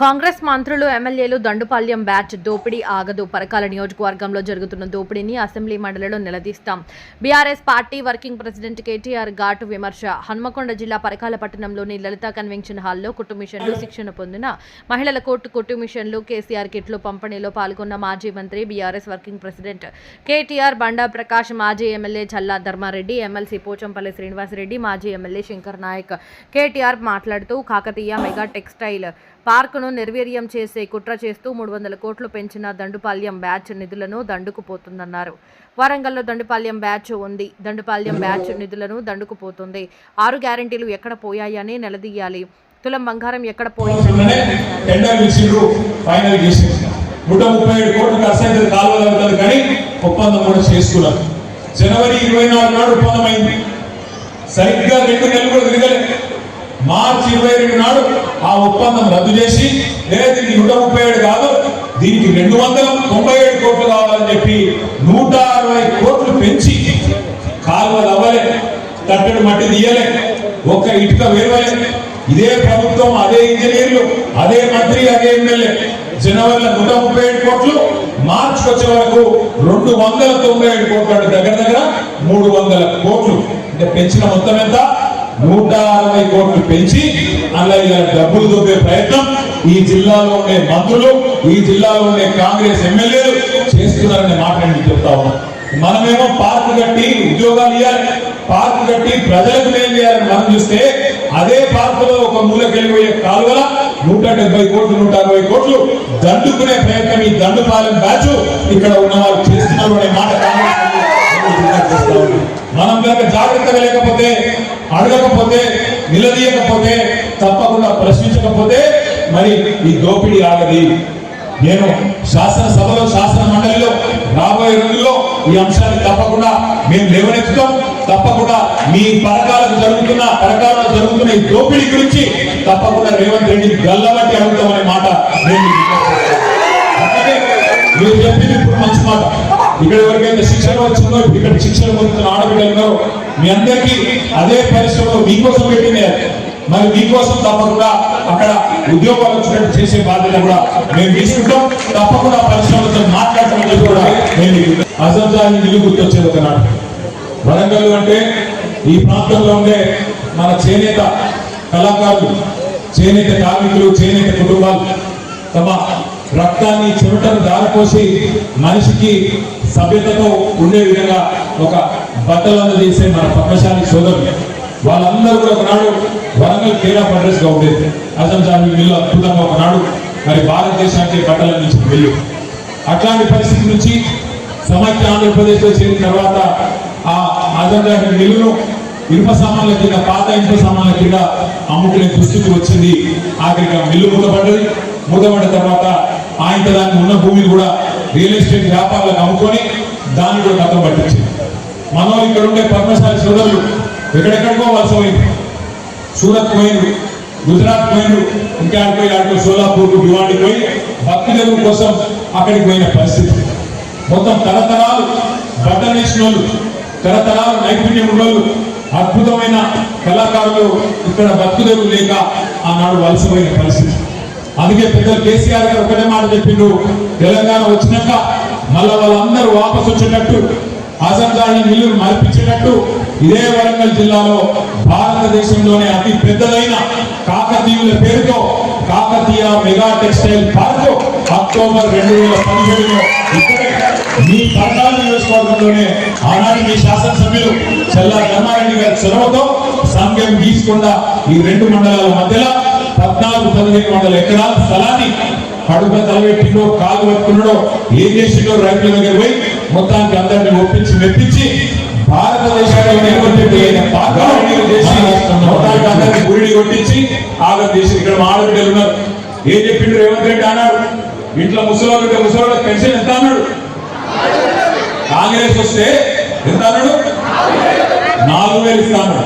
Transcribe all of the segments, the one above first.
కాంగ్రెస్ మంత్రులు ఎమ్మెల్యేలు దండుపాల్యం బ్యాచ్ దోపిడీ ఆగదు. పరకాల నియోజకవర్గంలో జరుగుతున్న దోపిడీని అసెంబ్లీ మండలిలో నిలదీస్తాం. BRS party working president KTR ఘాటు విమర్శ. హన్మకొండ జిల్లా పరకాల పట్టణంలోని లలిత కన్వెన్షన్ హాల్లో కుటుంబిషన్లు శిక్షణ పొందిన మహిళల కోర్టు కుటుంబిషన్లు కేసీఆర్ కిట్లు పంపిణీలో పాల్గొన్న మాజీ మంత్రి BRS working president KTR Banda Prakash మాజీ ఎమ్మెల్యే చల్లా ధర్మారెడ్డి ఎమ్మెల్సీ పోచంపల్లి శ్రీనివాసరెడ్డి మాజీ ఎమ్మెల్యే శంకర్ నాయక్. కేటీఆర్ మాట్లాడుతూ కాకతీయ మెగా టెక్స్టైల్ పార్కును నిర్వీర్యం చేసే కుట్ర చేస్తూ మూడు వందల కోట్లు పెంచిన దండుపాల్యం బ్యాచ్ నిధులను దండుకుపోతుందన్నారు. వరంగల్లో దండుపాల్యం బ్యాచ్ ఉంది. దండుపాల్యం బ్యాచ్ నిధులను దండుకుపోతుంది. ఆరు గ్యారంటీలు ఎక్కడ పోయాయని నిలదీయాలి. తులం బంగారం ఎక్కడ పోయిందని నూట ముప్పై ఏడు కోట్లు ఖర్చు అయితే కాలువ కానీ ఒప్పందం కూడా చేసుకున్నారు జనవరి ఇరవై నాలుగు నాడు ఒప్పందం సరిగ్గా రెండు నెలలు కూడా తిరగలేదు మార్చి ఇరవై రెండు నాడు ఆ ఒప్పందం రద్దు చేసి లేదు దీనికి నూట ముప్పై ఏడు కాదు దీనికి రెండు వందల తొంభై ఏడు కోట్లు కావాలని చెప్పి నూట అరవై కోట్లు పెంచి కాలువలు అవ్వలే తట్టడు మట్టి తీయలే ఒక్క ఇటుక వేరవలే. ఇదే ప్రభుత్వం అదే ఇంజనీర్లు అదే మంత్రి అదే ఎమ్మెల్యే. జనవరిలో నూట ముప్పై ఏడు కోట్లు మార్చి వచ్చే వరకు రెండు వందల తొంభై ఏడు కోట్లు దగ్గర దగ్గర మూడు వందల కోట్లు. అంటే పెంచిన మొత్తం ఎంత? నూట అరవై కోట్లు పెంచి అలా ఇలా డబ్బులు దొబ్బే ప్రయత్నం. ఈ జిల్లాలో ఉండే మంత్రులు ఈ జిల్లాలో ఉండే కాంగ్రెస్ ఎమ్మెల్యేలు చేస్తున్నారనే మాట నేను చెప్తా మనమేమో పార్క్ కట్టి ఉద్యోగాలు ఇవ్వాలి పార్క్ కట్టి ప్రజలకు మేలు చేయాలని మనం చూస్తే అదే పార్కులో ఒక మూలకెళ్ళిపోయే కాలువల నూట డెబ్బై కోట్లు నూట అరవై కోట్లు దండుకునే ప్రయత్నం ఈ దండుపాలెం బ్యాచ్ ఇక్కడ ఉన్న వాళ్ళు చేస్తున్నారు అనే మాట కాంగ్రెస్ మనం కనుక జాగ్రత్తగా లేకపోతే అడగకపోతే నిలదీయకపోతే తప్పకుండా ప్రశ్నించకపోతే మరి ఈ దోపిడీ ఆగది. నేను శాసనసభలో శాసన మండలిలో రాబోయే రోజుల్లో ఈ అంశాన్ని తప్పకుండా మేము లేవనెత్తుతాం. తప్పకుండా మీ పరకాలకు జరుగుతున్న పరకాలలో జరుగుతున్న ఈ దోపిడీ గురించి తప్పకుండా రేవంత్ రెడ్డి గల్లబట్టి అడుగుతామనే మాట నేను మీరు చెప్పింది ఇప్పుడు మంచి మాట. ఇక్కడ ఎవరికైతే శిక్షణ వచ్చిందో ఇక్కడ శిక్షణ పొందుతున్న ఆడపిల్లలు ఉన్నారో మీ అందరికీ అదే పరిశ్రమలో మీకోసం పెట్టింది. మరి మీకోసం తప్పకుండా అక్కడ ఉద్యోగాలు వచ్చినట్టు చేసే బాధ్యత కూడా మేము తీసుకుంటాం. తప్పకుండా పరిశ్రమలతో మాట్లాడటం కూడా నేను అసంతాన్ని నిలుగు గుర్తొచ్చేది ఒకనాడు వరంగల్ అంటే ఈ ప్రాంతంలో ఉండే మన చేనేత కళాకారులు చేనేత కార్మికులు చేనేత కుటుంబాలు తమ రక్తాన్ని చెమటను దారపోసి మనిషికి సభ్యతతో ఉండే విధంగా ఒక బట్టలను తీసే మన పద్మశాలి సోదరులు. వాళ్ళందరూ కూడా ఒకనాడు వరంగల్ క్రీడా ప్రదర్శ గా ఉండేది. సాహిబ్ మిల్లు అద్భుతంగా ఒకనాడు మరి భారతదేశానికి బట్టల నుంచి వెళ్ళు అట్లాంటి పరిస్థితి నుంచి సమైక్య ఆంధ్రప్రదేశ్లో చేరిన తర్వాత ఆ అజంజామి మిల్లును ఇనుప సామాన్ల కింద పాత ఇనుప సామాన్ల కింద అమ్ముకునే దుస్థితి వచ్చింది. ఆఖరిగా మిల్లు మూతపడ్డది. మూతపడ్డ తర్వాత ఆయన దాన్ని ఉన్న భూమిని కూడా రియల్ ఎస్టేట్ వ్యాపారాలకు అమ్ముకొని దాన్ని కూడా గతం పట్టించింది. మనం ఇక్కడ ఉండే పద్మశాలి సోదరులు ఎక్కడెక్కడికో వలస పోయింది సూరత్ పోయిండ్రు గుజరాత్ పోయిండ్రు ఇంకా పోయి ఆడికో సోలాపూర్ భివాండి పోయి భక్తి దేవుని కోసం అక్కడికి పోయిన పరిస్థితి. మొత్తం తరతరాలు బట్టలు వేసిన వాళ్ళు తరతరాలు నైపుణ్యం ఉన్నోళ్ళు అద్భుతమైన కళాకారులు ఇక్కడ బతుకుదేవులు లేక ఆనాడు వలసపోయిన పరిస్థితి. అందుకే పెద్దలు కేసీఆర్ గారు ఒకటే మాట చెప్పిండు. తెలంగాణ వచ్చినాక మళ్ళా వాళ్ళందరూ వాపసు వచ్చేటట్టు అజంజాని మిల్లును మరిపించేటట్టు ఇదే వరంగల్ జిల్లాలో భారతదేశంలోనే అతి పెద్దదైన కాకతీయుల పేరుతో Kakatiya mega textile park October రెండు వేల పదిహేడులో మీ పర్ణాల నియోజకవర్గంలోనే ఆనాటి మీ శాసనసభ్యులు చల్లా ధర్మారెడ్డి గారి చొరవతో సంఘం గీసుకుండా ఈ రెండు మండలాల మధ్యలో పద్నాలుగు పదిహేను వందల ఎకరాల స్థలాన్ని కడుప తలబెట్టిండో కాలు పట్టుకున్నాడో ఏం చేసిండో రైతుల దగ్గర పోయి మొత్తానికి అందరిని ఒప్పించి మెప్పించి భారతదేశాన్ని గురిడి కొట్టించి ఆగం చేసి ఇక్కడ మా ఆడబిడ్డలు ఉన్నారు. ఏం చెప్పిండు రేవంత్ రెడ్డి అన్నాడు ఇంట్లో ముసలి ముసలి పెన్షన్ ఎంత అన్నాడు? కాంగ్రెస్ వస్తే ఎంత అన్నాడు? నాలుగు వేలు ఇస్తాను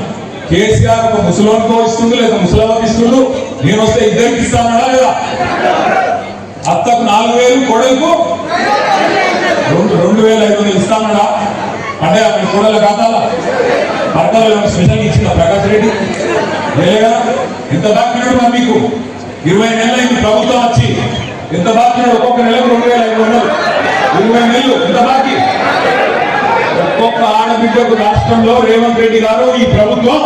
కేసీఆర్ ఒక ముసలోనికో ఇస్తుంది లేదా ముసలానికి ఇస్తుండ్రు నేను వస్తే ఇద్దరికి ఇస్తానా లేదా? అత్తకు నాలుగు వేలు కొడలకు రెండు రెండు వేల ఐదు వందలు ఇస్తానడా అంటే అక్కడ కోడల ఖాతాల? భర్తలు స్పెషల్ ఇచ్చిన ప్రకాష్ రెడ్డి? లేదా ఎంత దాకినాడు మరి మీకు? ఇరవై నెలలైంది ప్రభుత్వం వచ్చి. ఎంత బాకీ ఒక్కొక్క నెలకు రెండు వేల ఐదు వందలు. ఇరవై నెలలు. ఎంత బాకీ? ఒక్కొక్క ఆడబిడ్డకు రాష్ట్రంలో రేవంత్ రెడ్డి గారు ఈ ప్రభుత్వం